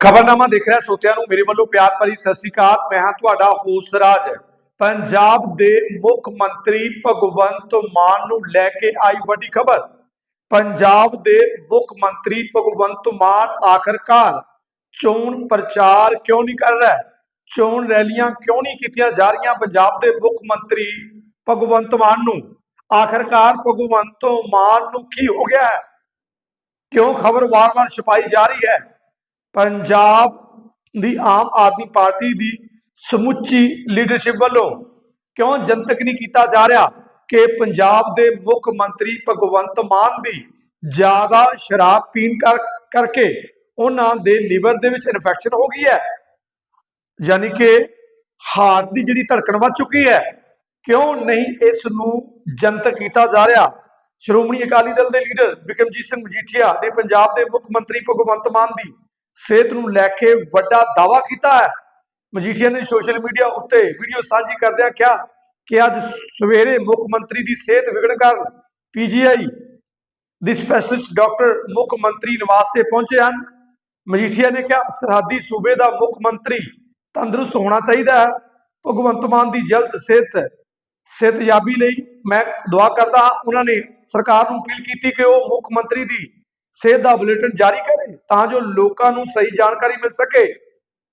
ਖਬਰਨਾਮਾ ਦੇਖ ਰਿਹਾ ਸੋਤਿਆਂ ਨੂੰ ਮੇਰੇ ਵੱਲੋਂ ਪਿਆਰ ਭਰੀ ਸਤਿ ਸ੍ਰੀ ਅਕਾਲ। ਮੈਂ ਹਾਂ ਤੁਹਾਡਾ ਹੋਸਟ ਰਾਜ ਪੰਜਾਬ ਦੇ ਮੁੱਖ ਮੰਤਰੀ ਭਗਵੰਤ ਮਾਨ ਨੂੰ ਲੈ ਕੇ ਆਈ ਵੱਡੀ ਖਬਰ। ਪੰਜਾਬ ਦੇ ਮੁੱਖ ਮੰਤਰੀ ਭਗਵੰਤ ਮਾਨ ਆਖਰਕਾਰ ਚੋਣ ਪ੍ਰਚਾਰ ਕਿਉਂ ਨਹੀਂ ਕਰ ਰਿਹਾ ਚੋਣ ਰੈਲੀਆਂ ਕਿਉਂ ਨਹੀਂ ਕੀਤੀਆਂ ਜਾ ਰਹੀਆਂ? ਪੰਜਾਬ ਦੇ ਮੁੱਖ ਮੰਤਰੀ ਭਗਵੰਤ ਮਾਨ ਨੂੰ ਆਖਰਕਾਰ ਭਗਵੰਤ ਮਾਨ ਨੂੰ ਕੀ ਹੋ ਗਿਆ ਹੈ? ਕਿਉਂ ਖਬਰ ਵਾਰ-ਵਾਰ ਛਪਾਈ ਜਾ ਰਹੀ ਹੈ? ਪੰਜਾਬ ਦੀ ਆਮ ਆਦਮੀ ਪਾਰਟੀ ਦੀ ਸਮੁੱਚੀ ਲੀਡਰਸ਼ਿਪ ਵੱਲੋਂ ਕਿਉਂ ਜਨਤਕ ਨਹੀਂ ਕੀਤਾ ਜਾ ਰਿਹਾ ਕਿ ਪੰਜਾਬ ਦੇ ਮੁੱਖ ਮੰਤਰੀ ਭਗਵੰਤ ਮਾਨ ਦੀ ਜ਼ਿਆਦਾ ਸ਼ਰਾਬ ਪੀਣ ਕਰ, ਕਰਕੇ ਉਹਨਾਂ ਦੇ ਲੀਵਰ ਦੇ ਵਿੱਚ ਇਨਫੈਕਸ਼ਨ ਹੋ ਗਈ ਹੈ। ਯਾਨੀ ਕਿ ਹਾਰਟ ਦੀ ਜਿਹੜੀ ਧੜਕਣ ਵੱਧ ਚੁੱਕੀ ਹੈ, ਕਿਉਂ ਨਹੀਂ ਇਸ ਨੂੰ ਜਨਤਕ ਕੀਤਾ ਜਾ ਰਿਹਾ? ਸ਼੍ਰੋਮਣੀ ਅਕਾਲੀ ਦਲ ਦੇ ਲੀਡਰ ਬਿਕਰਮਜੀਤ ਸਿੰਘ ਮਜੀਠੀਆ ਨੇ ਪੰਜਾਬ ਦੇ ਮੁੱਖ ਮੰਤਰੀ ਭਗਵੰਤ ਮਾਨ ਦੀ ਸਿਹਤ ਨੂੰ ਲੈ ਕੇ ਵੱਡਾ ਦਾਅਵਾ ਕੀਤਾ ਹੈ। ਮਜੀਠੀਆ ਨੇ ਸੋਸ਼ਲ ਮੀਡੀਆ ਉੱਤੇ ਵੀਡੀਓ ਸਾਂਝੀ ਕਰਦਿਆਂ ਕਿਹਾ ਕਿ ਅੱਜ ਸਵੇਰੇ ਮੁੱਖ ਮੰਤਰੀ ਦੀ ਸਿਹਤ ਵਿਗੜਨ ਕਾਰਨ ਪੀਜੀਆਈ ਦੀ ਸਪੈਸ਼ਲਿਸਟ ਡਾਕਟਰ ਮੁੱਖ ਮੰਤਰੀ ਨਿਵਾਸ ਤੇ ਪਹੁੰਚੇ ਹਨ। ਮਜੀਠੀਆ ਨੇ ਕਿਹਾ, ਸਰਹੱਦੀ ਸੂਬੇ ਦਾ ਮੁੱਖ ਮੰਤਰੀ ਤੰਦਰੁਸਤ ਹੋਣਾ ਚਾਹੀਦਾ ਹੈ। ਭਗਵੰਤ ਮਾਨ ਦੀ ਜਲਦ ਸਿਹਤ, ਸਿਹਤਯਾਬੀ ਲਈ ਮੈਂ ਦੁਆ ਕਰਦਾ ਹਾਂ। ਉਹਨਾਂ ਨੇ ਸਰਕਾਰ ਨੂੰ ਅਪੀਲ ਕੀਤੀ ਕਿ ਉਹ ਮੁੱਖ ਮੰਤਰੀ ਦੀ ਸਿਹਤ ਦਾ ਬੁਲੇਟਿਨ ਜਾਰੀ ਕਰੇ ਤਾਂ ਜੋ ਲੋਕਾਂ ਨੂੰ ਸਹੀ ਜਾਣਕਾਰੀ ਮਿਲ ਸਕੇ।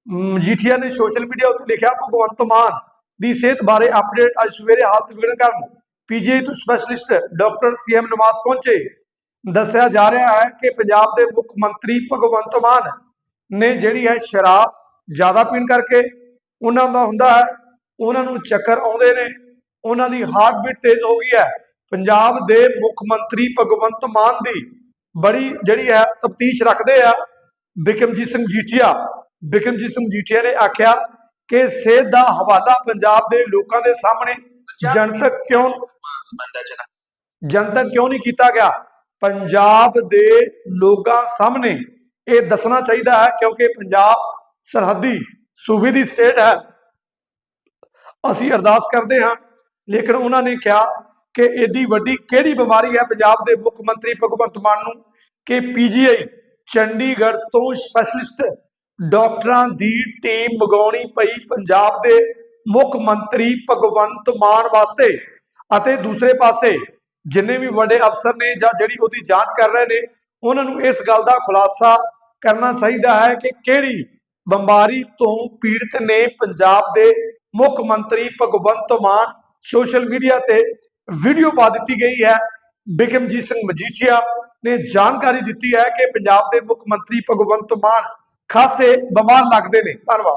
ਮਜੀਠੀਆ ਨੇ ਸੋਸ਼ਲ ਮੀਡੀਆ ਉੱਤੇ ਲਿਖਿਆ, ਭਗਵੰਤ ਮਾਨ ਦੀ ਸਿਹਤ ਬਾਰੇ ਅਪਡੇਟ ਅੱਜ ਸਵੇਰੇ ਹਾਲਤ ਵਿਗੜਨ ਕਾਰਨ ਪੀਜੀਆਈ ਤੋਂ ਸਪੈਸ਼ਲਿਸਟ ਡਾਕਟਰ ਸੀਐਮ ਨਿਵਾਸ ਪਹੁੰਚੇ। ਦੱਸਿਆ ਜਾ ਰਿਹਾ ਹੈ ਕਿ ਪੰਜਾਬ ਦੇ ਮੁੱਖ ਮੰਤਰੀ ਭਗਵੰਤ ਮਾਨ ਨੇ ਜਿਹੜੀ ਹੈ ਸ਼ਰਾਬ ਜ਼ਿਆਦਾ ਪੀਣ ਕਰਕੇ ਉਹਨਾਂ ਦਾ ਹੁੰਦਾ ਹੈ, ਉਹਨਾਂ ਨੂੰ ਚੱਕਰ ਆਉਂਦੇ ਨੇ, ਉਹਨਾਂ ਦੀ ਹਾਰਟ ਬੀਟ ਤੇਜ਼ ਹੋ ਗਈ ਹੈ। ਪੰਜਾਬ ਦੇ ਮੁੱਖ ਮੰਤਰੀ ਭਗਵੰਤ ਮਾਨ ਦੀ ਬੜੀ ਜਿਹੜੀ ਹੈ ਤਫਤੀਸ਼ ਰੱਖਦੇ ਆ ਬਿਕਰਮਜੀਤ ਸਿੰਘ ਜੀਠੀਆ ਬਿਕਰਮਜੀਤ ਸਿੰਘ ਜੀਠੀਆ ਨੇ ਆਖਿਆ ਕਿ ਸਿਹਤ ਦਾ ਹਵਾਲਾ ਪੰਜਾਬ ਦੇ ਲੋਕਾਂ ਦੇ ਸਾਹਮਣੇ ਜਨਤਕ ਕਿਉਂ ਜਨਤਕ ਕਿਉਂ ਨਹੀਂ ਕੀਤਾ ਗਿਆ? ਪੰਜਾਬ ਦੇ ਲੋਕਾਂ ਸਾਹਮਣੇ ਇਹ ਦੱਸਣਾ ਚਾਹੀਦਾ ਹੈ ਕਿਉਂਕਿ ਪੰਜਾਬ ਸਰਹੱਦੀ ਸੂਬੇ ਦੀ ਸਟੇਟ ਹੈ। ਅਸੀਂ ਅਰਦਾਸ ਕਰਦੇ ਹਾਂ ਲੇਕਿਨ ਉਹਨਾਂ ਨੇ ਕਿਹਾ ਕਿ ਏਡੀ ਵੱਡੀ ਕਿਹੜੀ ਬਿਮਾਰੀ ਹੈ ਪੰਜਾਬ ਦੇ ਮੁੱਖ ਮੰਤਰੀ ਭਗਵੰਤ ਮਾਨ ਨੂੰ ਕਿ ਪੀਜੀਆਈ ਚੰਡੀਗੜ੍ਹ ਤੋਂ ਸਪੈਸ਼ਲਿਸਟ ਡਾਕਟਰਾਂ ਦੀ ਟੀਮ ਮੰਗਾਉਣੀ ਪਈ ਪੰਜਾਬ ਦੇ ਮੁੱਖ ਮੰਤਰੀ ਭਗਵੰਤ ਮਾਨ ਵਾਸਤੇ? ਅਤੇ ਦੂਸਰੇ ਪਾਸੇ ਜਿੰਨੇ ਵੀ ਵੱਡੇ ਅਫਸਰ ਨੇ ਜਾਂ ਜਿਹੜੀ ਉਹਦੀ ਜਾਂਚ ਕਰ ਰਹੇ ਨੇ, ਉਹਨਾਂ ਨੂੰ ਇਸ ਗੱਲ ਦਾ ਖੁਲਾਸਾ ਕਰਨਾ ਚਾਹੀਦਾ ਹੈ ਕਿ ਕਿਹੜੀ ਬਿਮਾਰੀ ਤੋਂ ਪੀੜਤ ਨੇ ਪੰਜਾਬ ਦੇ ਮੁੱਖ ਮੰਤਰੀ ਭਗਵੰਤ ਮਾਨ ਸੋਸ਼ਲ ਮੀਡੀਆ ਤੇ ਵੀਡੀਓ ਪਾ ਦਿੱਤੀ ਗਈ ਹੈ। ਬਿਕਮਜੀਤ ਸਿੰਘ ਮਜੀਠੀਆ ਨੇ ਜਾਣਕਾਰੀ ਦਿੱਤੀ ਹੈ ਕਿ ਪੰਜਾਬ ਦੇ ਮੁੱਖ ਮੰਤਰੀ ਭਗਵੰਤ ਮਾਨ ਖਾਸੇ ਬਿਮਾਰ ਲੱਗਦੇ ਨੇ। ਧੰਨਵਾਦ।